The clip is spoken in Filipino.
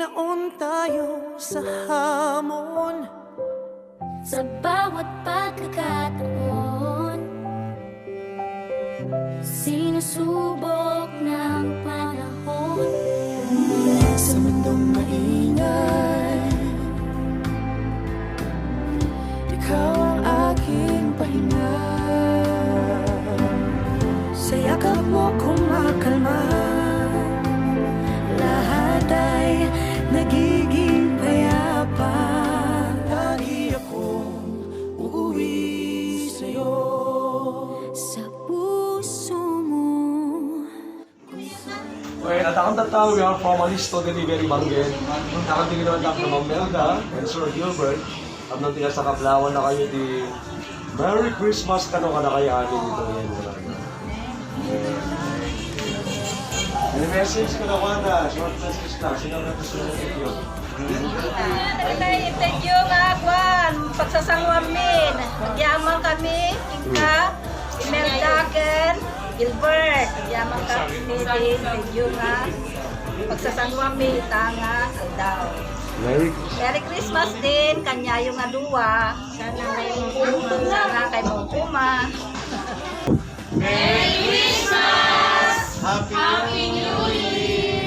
Ginaon tayo sa hamon. Sa bawat pagkakataon Sinusubok Okay, at akong tatawag ang formalist to delivery manggen. Nakatingin naman ako ng Melda and Sir Gilbert. At nang tiga sa Kaplawan na kayo di Merry Christmas ka no ka na kaya amin dito yan. wala na. May message ko na short message lang. Sino na gusto na thank you? Thank you nga, Kwan. Gilbert. Nagyaman kami din. Thank you nga. Pagsasangwam min. Tanga, aldaw. Merry Merry Christmas din. Kanya yung aduwa. Sana may mong Sana kay mong kuma. Happy New